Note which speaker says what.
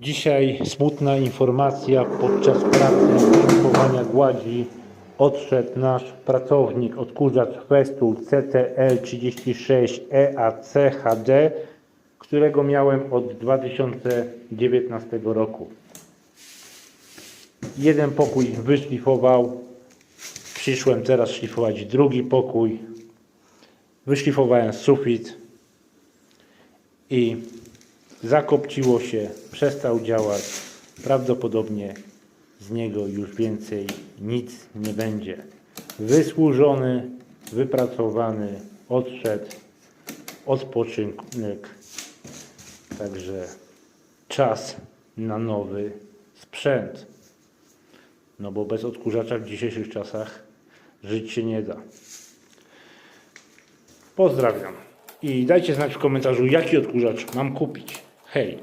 Speaker 1: Dzisiaj smutna informacja. Podczas pracy szlifowania gładzi odszedł nasz pracownik, odkurzacz Festool CTL36 EAC HD, którego miałem od 2019 roku. Jeden pokój wyszlifował. Przyszłem teraz szlifować drugi pokój. Wyszlifowałem sufit i zakopciło się, przestał działać. Prawdopodobnie z niego już więcej nic nie będzie. Wysłużony, wypracowany, odszedł, odpoczynek. Także czas na nowy sprzęt. No bo bez odkurzacza w dzisiejszych czasach żyć się nie da. Pozdrawiam. I dajcie znać w komentarzu, jaki odkurzacz mam kupić. Hej!